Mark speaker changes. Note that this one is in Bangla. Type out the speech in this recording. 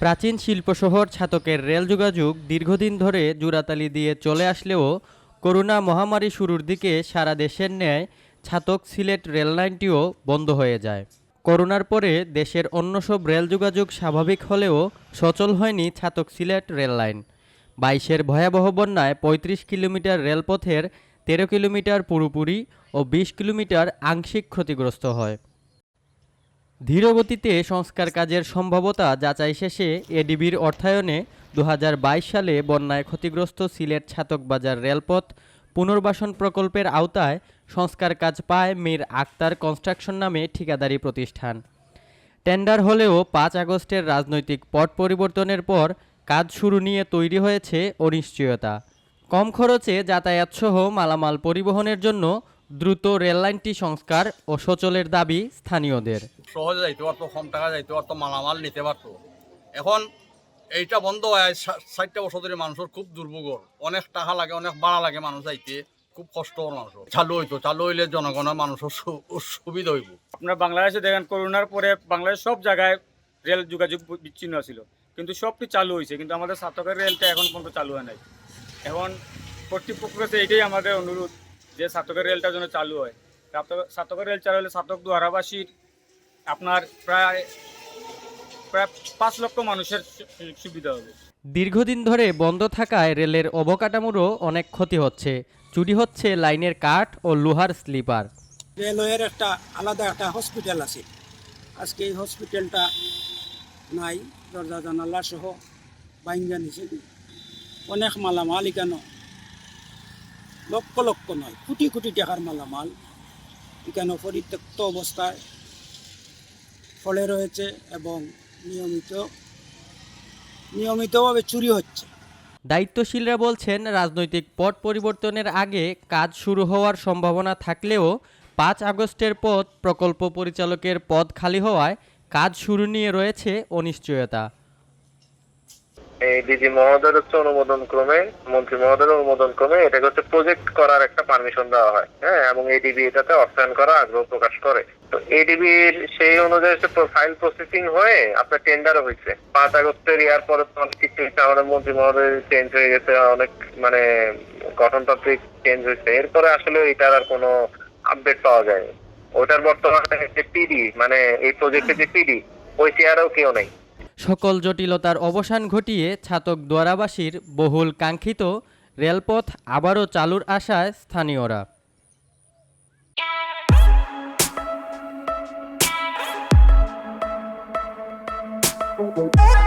Speaker 1: প্রাচীন শিল্পশহর ছাতকের রেল যোগাযোগ দীর্ঘদিন ধরে জোড়াতালি দিয়ে চলে আসলেও করোনা মহামারী শুরুর দিকে সারা দেশের ন্যায় ছাতক, সিলেট রেল লাইনটিও বন্ধ হয়ে যায়। করোনার পরে দেশের অন্য সব রেল যোগাযোগ স্বাভাবিক হলেও সচল হয়নি ছাতক, সিলেট রেল লাইন। বাইশের ভয়াবহ বন্যায় পঁয়ত্রিশ কিলোমিটার রেলপথের তেরো কিলোমিটার পুরোপুরি ও বিশ কিলোমিটার আংশিক ক্ষতিগ্রস্ত হয়। ধীরগতিতে সংস্কার কাজের সম্ভাবতা যাচাই শেষে এডিবির অর্থায়নে দু হাজার বাইশ সালে বন্যায় ক্ষতিগ্রস্ত সিলেট ছাতক বাজার রেলপথ পুনর্বাসন প্রকল্পের আওতায় সংস্কার কাজ পায় মীর আক্তার কনস্ট্রাকশন নামে ঠিকাদারি প্রতিষ্ঠান। টেন্ডার হলেও পাঁচ আগস্টের রাজনৈতিক পট পরিবর্তনের পর কাজ শুরু নিয়ে তৈরি হয়েছে অনিশ্চয়তা। কম খরচে যাতায়াতসহ মালামাল পরিবহনের জন্য দ্রুত রেললাইনটি সংস্কার ও সচলের দাবি স্থানীয়দের।
Speaker 2: সহজে যাইতে পারতো কম টাকা যাইতে পারতো মালামাল নিতে পারতো। এখন এইটা বন্ধ হয় ষাটটা বছর ধরে মানুষের খুব দুর্ভোগ অনেক টাকা লাগে অনেক ভাড়া লাগে মানুষ যাইতে। খুব কষ্ট মানুষ চালু হইতো চালু হইলে জনগণের মানুষের সু- সুবিধা হইব।
Speaker 3: আপনার বাংলাদেশে দেখেন করোনার পরে বাংলাদেশ সব জায়গায় রেল যোগাযোগ বিচ্ছিন্ন ছিল কিন্তু সবটি চালু হয়েছে কিন্তু আমাদের সাতকের রেলটা এখন পর্যন্ত চালু হয় নাই। এখন কর্তৃপক্ষের কাছে এটাই আমাদের অনুরোধ। যে সাতকের রেলটা যেন চালু হয়। সাতক- সাতকের রেল চালু হলে সাতক দুয়ারাবাসীর আপনার প্রায় প্রায় পাঁচ লক্ষ মানুষের সুবিধা হবে।
Speaker 1: দীর্ঘদিন ধরে বন্ধ থাকায় রেলের অবকাঠামোরও অনেক ক্ষতি হচ্ছে। চুরি হচ্ছে লাইনের কাঠ ও লোহার স্লিপার।
Speaker 4: রেলওয়ের একটা আলাদা একটা হসপিটাল আছে। আজকে এই হসপিটালটা নাই দরজা জানালা সহ বাইঙ্গা নিছে। অনেক মালামাল এখানে লক্ষ লক্ষ নয়, কোটি কোটি টাকার মালামাল। এখানে পরিত্যক্ত অবস্থায় ফলে রয়েছে এবং নিয়মিত, নিয়মিতভাবে চুরি হচ্ছে।
Speaker 1: দায়িত্বশীলরা বলছেন, রাজনৈতিক পট পরিবর্তনের আগে কাজ শুরু হওয়ার সম্ভাবনা থাকলেও পাঁচ আগস্টের পথ প্রকল্প পরিচালকের পদ খালি হওয়ায় কাজ শুরু নিয়ে রয়েছে অনিশ্চয়তা।
Speaker 5: এই ডিজি মহোদয়ের হচ্ছে অনুমোদন ক্রমে, মন্ত্রী মহোদয়ের অনুমোদন ক্রমে এটাকে হচ্ছে প্রজেক্ট করার একটা পারমিশন দেওয়া হয় হ্যাঁ? এবং এডিবি এটাতে অর্থায়ন করা আগ্রহ প্রকাশ করে। তো এডিবির সেই অনুযায়ী ফাইল প্রসেসিং হয়ে আপনার টেন্ডারও হয়েছে। পাঁচ আগস্টের ইয়ার পরে অনেক কিছু আমাদের মন্ত্রী মহোদয় চেঞ্জ হয়ে গেছে, অনেক মানে গঠনতান্ত্রিক চেঞ্জ হয়েছে। এরপরে আসলে এটার আর কোনো আপডেট পাওয়া যায়নি। ওটার বর্তমানে যে পিডি মানে এই প্রজেক্টের যে পিডি ওই চেয়ারেও কেউ নেই।
Speaker 1: সকল জটিলতার অবসান ঘটিয়ে ছাতক দোয়ারাবাসীর বহুল কাঙ্ক্ষিত রেলপথ আবারও চালুর আশায় স্থানীয়রা
Speaker 6: Thank you.